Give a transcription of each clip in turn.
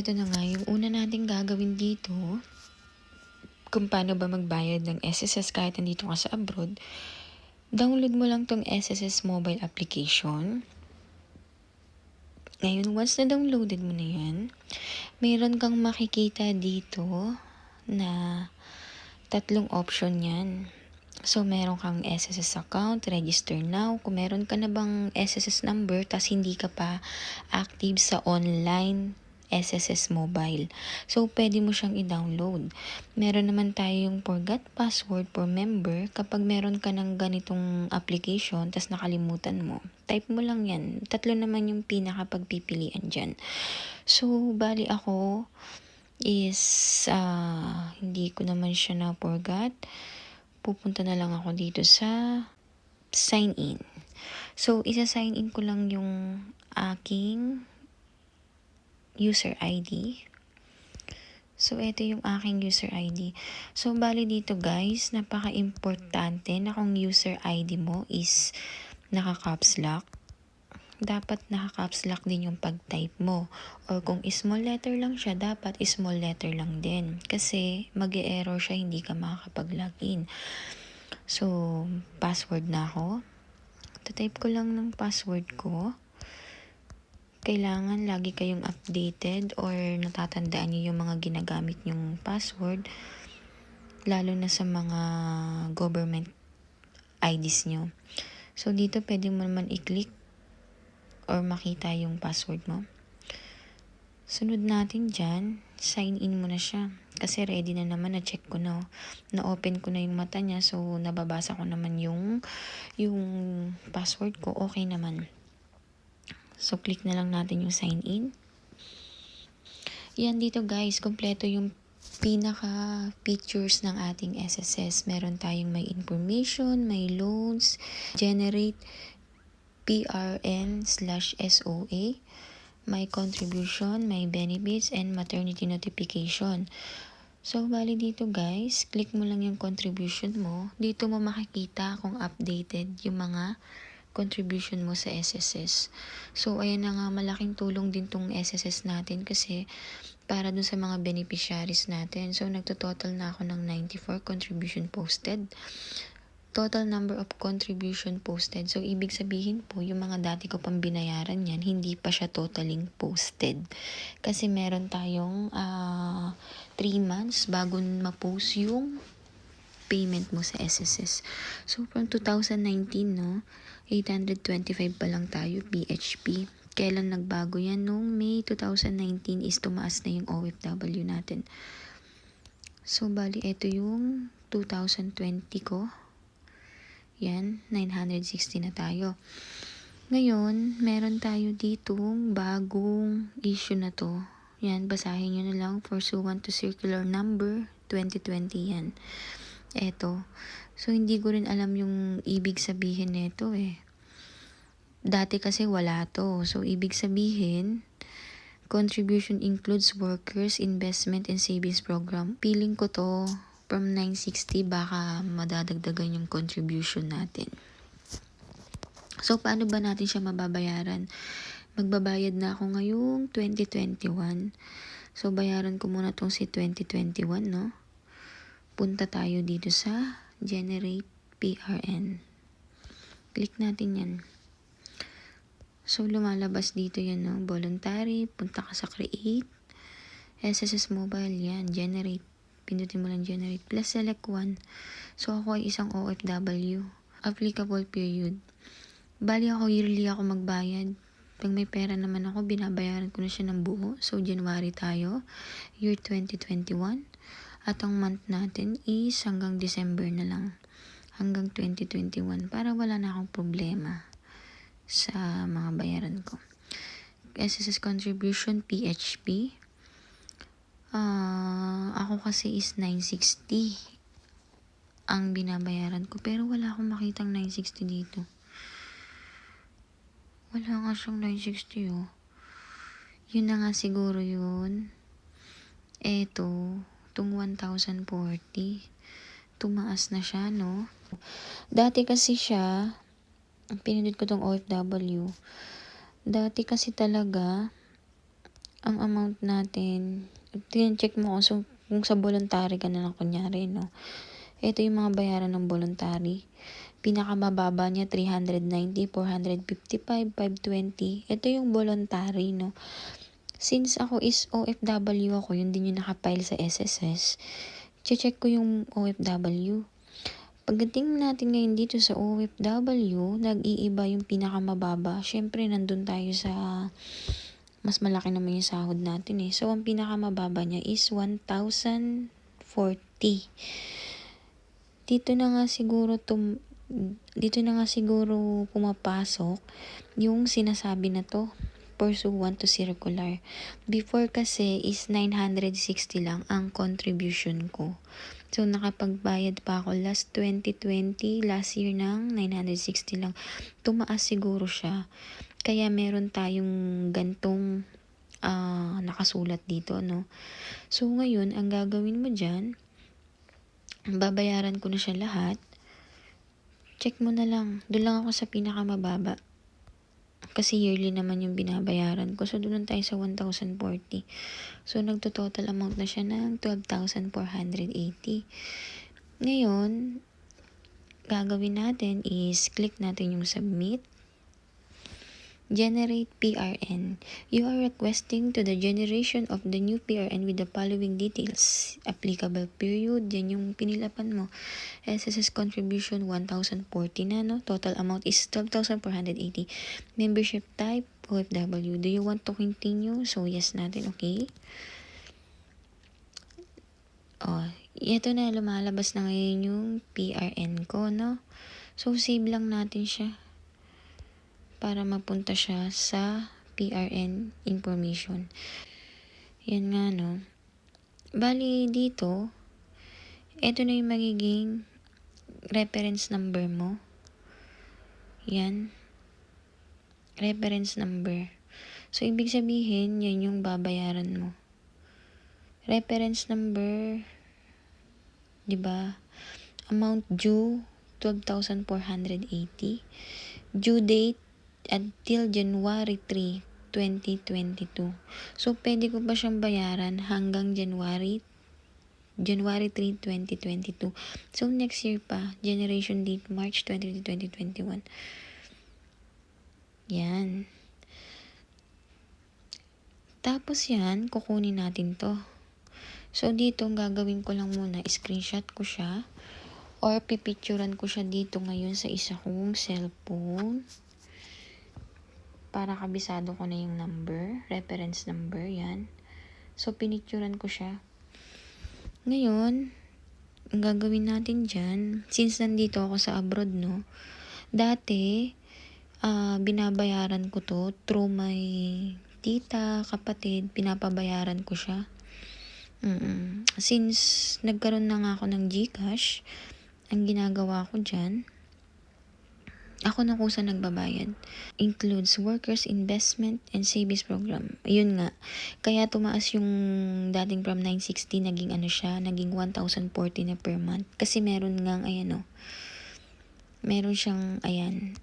eto na nga, yung una nating gagawin dito, kung paano ba magbayad ng SSS kahit nandito ka sa abroad, download mo lang tong SSS mobile application. Ngayon, once na downloaded mo na yan, mayroon kang makikita dito na tatlong option yan. So, meron kang SSS account, register now. Kung meron ka na bang SSS number, tas hindi ka pa active sa online SSS mobile. So, pwede mo siyang i-download. Meron naman tayong forgot password for member. Kapag meron ka ng ganitong application, tas nakalimutan mo, type mo lang yan. Tatlo naman yung pinaka-pagpipilian dyan. So, bali ako is, ah, hindi ko naman siya na-forgot pupunta na lang ako dito sa sign in. So, isa-sign in ko lang yung aking user ID. So, ito yung aking user ID. So, bali dito guys, napaka-importante na kung user ID mo is naka-caps lock, dapat naka-caps lock din yung pag-type mo. Or kung small letter lang siya, dapat small letter lang din. Kasi mag error siya, hindi ka makakapag-login. So, password na ako. Tatype ko lang ng password ko. Kailangan lagi kayong updated or natatandaan niyo yung mga ginagamit yung password. Lalo na sa mga government IDs nyo. So, dito pwede mo naman i-click or makita yung password mo. Sunod natin dyan, sign in mo na siya. Kasi ready na naman, na-check ko na. Na-open ko na yung mata niya, so nababasa ko naman yung, yung password ko. Okay naman. So, click na lang natin yung sign in. Yan dito guys, kompleto yung pinaka features ng ating SSS. Meron tayong may information, may loans, generate PRN slash SOA, may contribution, may benefits, and maternity notification. So, bali dito guys, click mo lang yung contribution mo. Dito mo makikita kung updated yung mga contribution mo sa SSS. So, ayan na nga, malaking tulong din tong SSS natin kasi para dun sa mga beneficiaries natin. So, nagtototal na ako ng 94 contribution posted total number of contribution posted. So, ibig sabihin po, yung mga dati ko pang binayaran yan, hindi pa siya totaling posted. Kasi meron tayong 3 uh, months bago ma-post yung payment mo sa SSS. So, from 2019, no, 825 pa lang tayo, BHP. Kailan nagbago yan? Noong May 2019 is tumaas na yung OFW natin. So, bali, ito yung 2020 ko. Yan, 960 na tayo. Ngayon, meron tayo ditong bagong issue na to. Yan, basahin nyo na lang. Pursuant to circular number 2020 yan. Eto. So, hindi ko rin alam yung ibig sabihin nito eh. Dati kasi wala to. So, ibig sabihin, contribution includes workers, investment, and savings program. Feeling ko to from 960 baka madadagdagan yung contribution natin. So, paano ba natin siya mababayaran? Magbabayad na ako ngayong 2021. So, bayaran ko muna tong si 2021, no? Punta tayo dito sa Generate PRN. Click natin yan. So, lumalabas dito yan, no? Voluntary. Punta ka sa Create. SSS Mobile, yan. Generate pindutin mo lang generate plus select one. So ako ay isang OFW. Applicable period. Bali ako yearly ako magbayad. Pag may pera naman ako, binabayaran ko na siya ng buo. So January tayo, year 2021. At ang month natin is hanggang December na lang. Hanggang 2021 para wala na akong problema sa mga bayaran ko. SSS contribution PHP Uh, ako kasi is 960 ang binabayaran ko. Pero wala akong makitang 960 dito. Wala nga siyang 960 oh. Yun na nga siguro yun. Eto, itong 1,040. Tumaas na siya, no? Dati kasi siya, pinindot ko tong OFW. Dati kasi talaga, ang amount natin. check mo kung, kung sa voluntary ka na lang kunyari, no? Ito yung mga bayaran ng voluntary. Pinakamababa niya 390, 455, 520. Ito yung voluntary, no? Since ako is OFW ako, yun din yung nakapile sa SSS, check ko yung OFW. Pagdating natin ngayon dito sa OFW, nag-iiba yung pinakamababa. Siyempre, nandun tayo sa mas malaki naman yung sahod natin eh. So, ang pinakamababa niya is 1,040. Dito na nga siguro tum dito na nga siguro pumapasok yung sinasabi na to pursuant to circular. Before kasi is 960 lang ang contribution ko. So, nakapagbayad pa ako last 2020, last year ng 960 lang. Tumaas siguro siya. Kaya meron tayong gantong uh, nakasulat dito, no? So, ngayon, ang gagawin mo dyan, babayaran ko na siya lahat. Check mo na lang. Doon lang ako sa pinakamababa. Kasi yearly naman yung binabayaran ko. So, doon tayo sa 1,040. So, nagto-total amount na siya ng 12,480. Ngayon, gagawin natin is click natin yung submit. Generate PRN. You are requesting to the generation of the new PRN with the following details. Applicable period, yan yung pinilapan mo. SSS contribution, 1,040 na, no? Total amount is 12,480. Membership type, OFW. Do you want to continue? So, yes natin, okay? Oh, ito na, lumalabas na ngayon yung PRN ko, no? So, save lang natin siya para mapunta siya sa PRN information. Yan nga, no. Bali, dito, ito na yung magiging reference number mo. Yan. Reference number. So, ibig sabihin, yan yung babayaran mo. Reference number, di ba? Amount due, 12,480. Due date, until January 3, 2022. So, pwede ko pa siyang bayaran hanggang January January 3, 2022. So, next year pa, generation date, March 20, 2021. Yan. Tapos yan, kukunin natin to. So, dito, gagawin ko lang muna, screenshot ko siya, or pipicturean ko siya dito ngayon sa isa kong cellphone para kabisado ko na yung number, reference number, yan. So, pinicturan ko siya. Ngayon, ang gagawin natin dyan, since nandito ako sa abroad, no, dati, uh, binabayaran ko to through my tita, kapatid, pinapabayaran ko siya. Mm-mm. Since nagkaroon na nga ako ng Gcash, ang ginagawa ko dyan, ako na kusa nagbabayad. Includes workers investment and savings program. Ayun nga. Kaya tumaas yung dating from 960 naging ano siya, naging 1,040 na per month. Kasi meron nga ayan o. Meron siyang ayan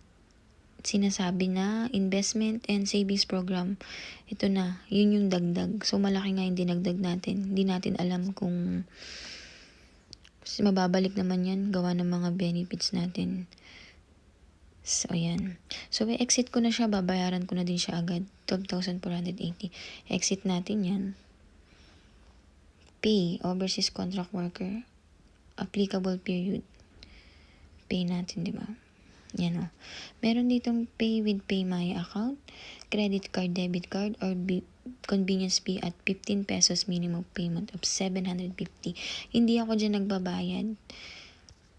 sinasabi na investment and savings program. Ito na, yun yung dagdag. So malaki nga yung dinagdag natin. Hindi natin alam kung mababalik naman yan gawa ng mga benefits natin. So, ayan. So, exit ko na siya. Babayaran ko na din siya agad. 12,480. Exit natin yan. Pay. Overseas contract worker. Applicable period. Pay natin, di ba? Yan o. Meron ditong pay with pay my account, credit card, debit card, or convenience fee at 15 pesos minimum payment of 750. Hindi ako dyan nagbabayad.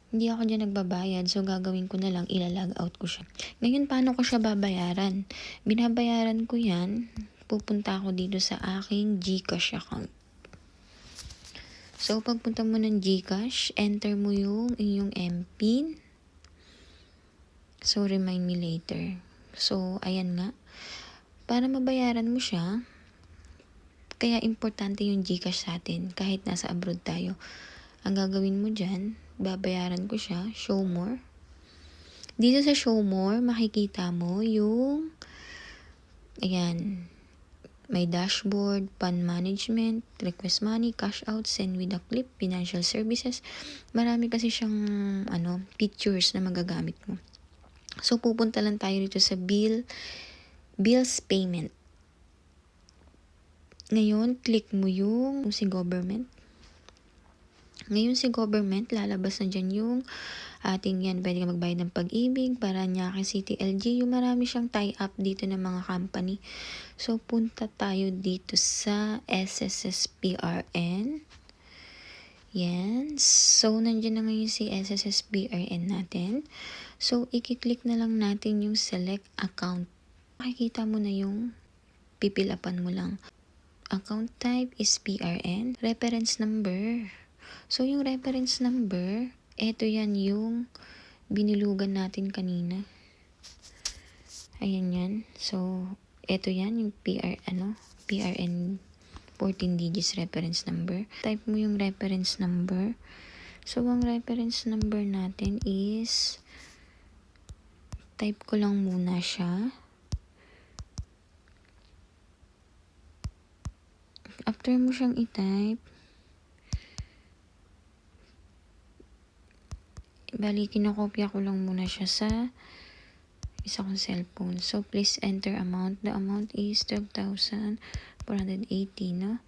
Hindi ako dyan nagbabayad, so gagawin ko na lang, ilalag out ko siya. Ngayon, paano ko siya babayaran? Binabayaran ko yan, pupunta ako dito sa aking Gcash account. So, pagpunta mo ng Gcash, enter mo yung inyong MPIN. So, remind me later. So, ayan nga. Para mabayaran mo siya, kaya importante yung Gcash sa atin kahit nasa abroad tayo. Ang gagawin mo dyan, babayaran ko siya, show more. Dito sa show more, makikita mo yung, ayan, may dashboard, fund management, request money, cash out, send with a clip, financial services. Marami kasi siyang ano, features na magagamit mo. So, pupunta lang tayo dito sa bill, bills payment. Ngayon, click mo yung si government. Ngayon si government, lalabas na dyan yung ating yan. Pwede magbayad ng pag-ibig, Paranaque City LGU. Marami siyang tie-up dito ng mga company. So, punta tayo dito sa SSSPRN. Yan. So, nandiyan na ngayon si SSSPRN natin. So, ikiklik na lang natin yung select account. Makikita mo na yung pipilapan mo lang. Account type is PRN. Reference number. So, yung reference number, eto yan yung binilugan natin kanina. Ayan yan. So, eto yan yung PR, ano, PRN 14 digits reference number. Type mo yung reference number. So, ang reference number natin is type ko lang muna siya. After mo siyang i-type, bali kinokopya ko lang muna siya sa isa kong cellphone. So, please enter amount. The amount is 12,480, no?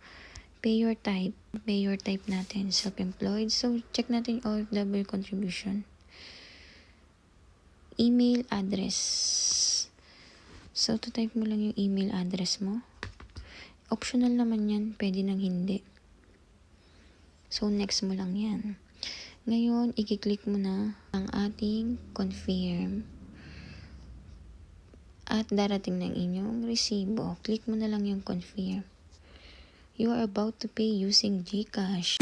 Pay your type. Pay your type natin. Self-employed. So, check natin yung OFW contribution. Email address. So, to type mo lang yung email address mo. Optional naman yan. Pwede nang hindi. So, next mo lang yan. Ngayon, ikiklik mo na ang ating confirm. At darating ng inyong resibo. Click mo na lang yung confirm. You are about to pay using GCash.